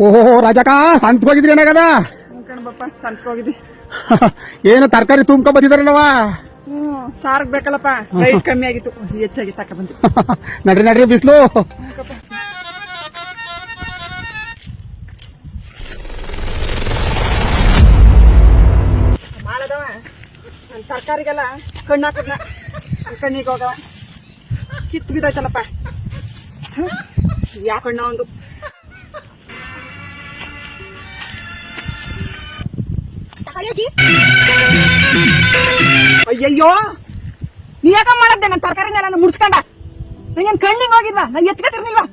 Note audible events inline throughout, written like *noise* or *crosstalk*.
ಓಹೋ ರಾಜಕ ಸಂತ ಹೋಗಿದ್ರಿ ಏನಾಗದ ಕಣಬಪ್ಪ ಸಂತಕ್ಕೆ ಹೋಗಿದ್ದಿ *laughs* ಏನು ತರಕಾರಿ ತುಂಬ್ಕೊ ಬಂದಿದಾರಲ್ಲವ ಸಾರ್ಗ್ ಬೇಕಲ್ಲಪ್ಪ. ರೈಟ್ ಕಮ್ಮಿ ಆಗಿತ್ತು. ಹಸಿ ಹೆಚ್ಚಾಗಿ ತಕ ಬಂತು. *laughs* ನಡ್ರಿ ನಡ್ರಿ ಬಿಸ್ಲು. ಮಾಡದವ ತರಕಾರಿಗೆಲ್ಲ ಕಣ್ಣು ಹಾಕದ್ನ. ಕಣ್ಣಿಗೆ ಹೋಗವ ಕಿತ್ತು ಬಿದ್ದಾಯ್ತಲ್ಲಪ್ಪ. ಯಾ ಕಣ್ಣ ಒಂದು. ಅಯ್ಯಯ್ಯೋ! ನೀ ಯಾಕ ಮಾಡದ್ದೆ ನನ್ನ ತರಕಾರಿನೆಲ್ಲ ಮುಡ್ಸ್ಕೊಂಡ. ನಂಗೇನ್ ಕಣ್ಣಿಗೆ ಹೋಗಿದ್ವಾ ನಾ ಎತ್ಕೊತಿರ್ನಿಲ್ವಾ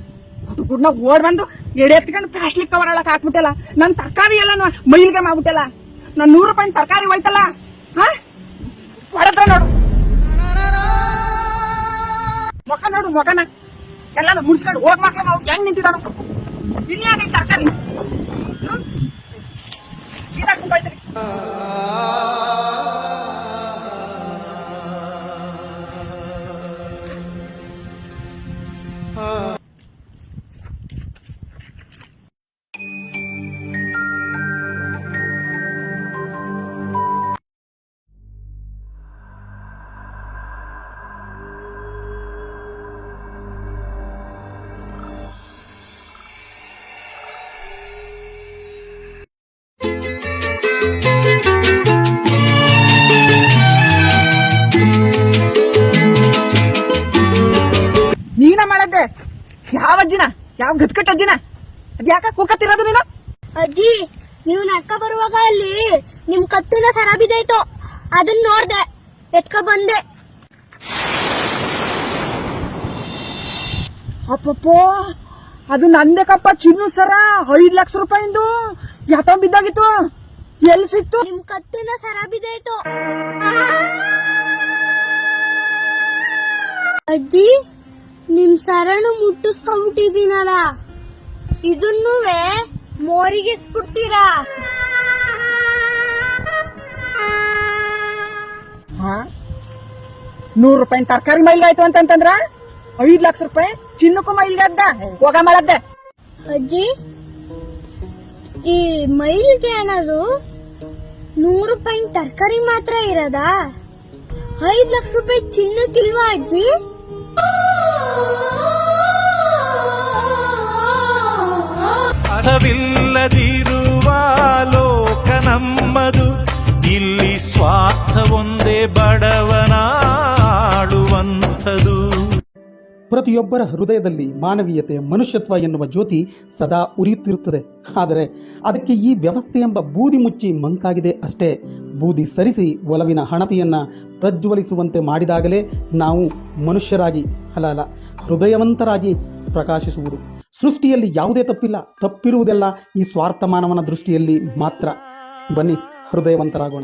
ಗುಡ್ ಗುಡ್ನ ಓಡ್ ಬಂದು ಎಡೆ ಎತ್ಕೊಂಡು ಪ್ಲಾಸ್ಟಿಕ್ ಕವರ್ ಒಳಗೆ ಹಾಕ್ಬಿಟ್ಟಲ್ಲ. ನನ್ನ ತರಕಾರಿ ಎಲ್ಲ ಮೈಲ್ಗೆ ಮಾಡ್ಬಿಟ್ಟಲ್ಲ. ನನ್ ನೂರು ರೂಪಾಯಿ ತರಕಾರಿ ಹೋಯ್ತಲ್ಲ? ಹಾ? ಹೊಡೆದ್ರ ನೋಡು. ಮುಖ ನೋಡು ಮೊಕನ ಎಲ್ಲ ಮುಡ್ಸ್ಕೊಂಡು ಹೋಗ್ ಮಕ್ಳು ಹೆಂಗ್ ನಿಂತಿದ್ದಾನು. ಇಲ್ಲಿ ತರಕಾರಿ? ಯಾವ ಅಜ್ಜಿನ? ಯಾವ ಗದ್ಕಟ್ಟ ಅಜ್ಜಿನ? ಅದ್ಯಾಕ ಕೂಕತ್ತಿರೋದು ನೀನು? ಅಜ್ಜಿ ನೀವು ನಡ್ಕ ಬರುವಾಗ ಅಲ್ಲಿ ನಿಮ್ ಕತ್ತಿನ ಸರ ಬಿದ್ದೈತು ಅದನ್ನ ನೋಡ್ದೆ ಎತ್ಕ ಬಂದೆ. ಅಪ್ಪಪ್ಪೋ ಅದು ನಂದೆ ಕಪ್ಪ ಚಿನ್ನು ಸರ ಐದ್ ಲಕ್ಷ ರೂಪಾಯಿಂದು ಯಾತ ಬಿದ್ದಾಗಿತ್ತು. ಎಲ್ಲಿ ಸಿಕ್ತು? ನಿಮ್ ಕತ್ತಿನ ಸರ ಬಿದ್ದೈತು ಅಜ್ಜಿ ನಿಮ್ ಸರಣು ಮುಟ್ಟಿಸ್ಕೊಂಡ್ಬಿಟ್ಟಿದೀನಲ್ಲ ಇದನ್ನೂ ಮೋರಿಗೆಸ್ಬಿಡ್ತೀರಾ? ಹಾ? ನೂರು ರೂಪಾಯಿ ತರಕಾರಿ ಮೈಲ್ಗಾಯ್ತು ಆಯ್ತು ಅಂತಂತಂದ್ರ? ಐದ್ ಲಕ್ಷ ರೂಪಾಯಿ ಚಿನ್ನಕ್ಕೂ ಮೈಲ್ಗೆ ಅದ್ದ. ಹೋಗ ಮಾಡದ್ದೆ ಅಜ್ಜಿ ಈ ಮೈಲ್ಗೆ ಅನ್ನೋದು ನೂರು ರೂಪಾಯಿ ತರಕಾರಿ ಮಾತ್ರ ಇರೋದಾ? ಐದ್ ಲಕ್ಷ ರೂಪಾಯಿ ಚಿನ್ನಕ್ಕಿಲ್ವಾ ಅಜ್ಜಿ? ಅರ್ಥವಿಲ್ಲದಿರುವ ಲೋಕ ನಮ್ಮದು. ಇಲ್ಲಿ ಸ್ವಾರ್ಥ ಒಂದೇ ಬಡವನಾಡುವಂಥದು. ಪ್ರತಿಯೊಬ್ಬರ ಹೃದಯದಲ್ಲಿ ಮಾನವೀಯತೆ, ಮನುಷ್ಯತ್ವ ಎನ್ನುವ ಜ್ಯೋತಿ ಸದಾ ಉರಿಯುತ್ತಿರುತ್ತದೆ. ಆದರೆ ಅದಕ್ಕೆ ಈ ವ್ಯವಸ್ಥೆ ಎಂಬ ಬೂದಿ ಮುಚ್ಚಿ ಮಂಕಾಗಿದೆ ಅಷ್ಟೇ. ಬೂದಿ ಸರಿಸಿ ಒಲವಿನ ಹಣತೆಯನ್ನು ಪ್ರಜ್ವಲಿಸುವಂತೆ ಮಾಡಿದಾಗಲೇ ನಾವು ಮನುಷ್ಯರಾಗಿ ಅಲ್ಲ ಹೃದಯವಂತರಾಗಿ ಪ್ರಕಾಶಿಸುವುದು. ಸೃಷ್ಟಿಯಲ್ಲಿ ಯಾವುದೇ ತಪ್ಪಿಲ್ಲ ತಪ್ಪಿರುವುದೆಲ್ಲ ಈ ಸ್ವಾರ್ಥ ಮಾನವನ ದೃಷ್ಟಿಯಲ್ಲಿ ಮಾತ್ರ. ಬನ್ನಿ ಹೃದಯವಂತರಾಗೋಣ.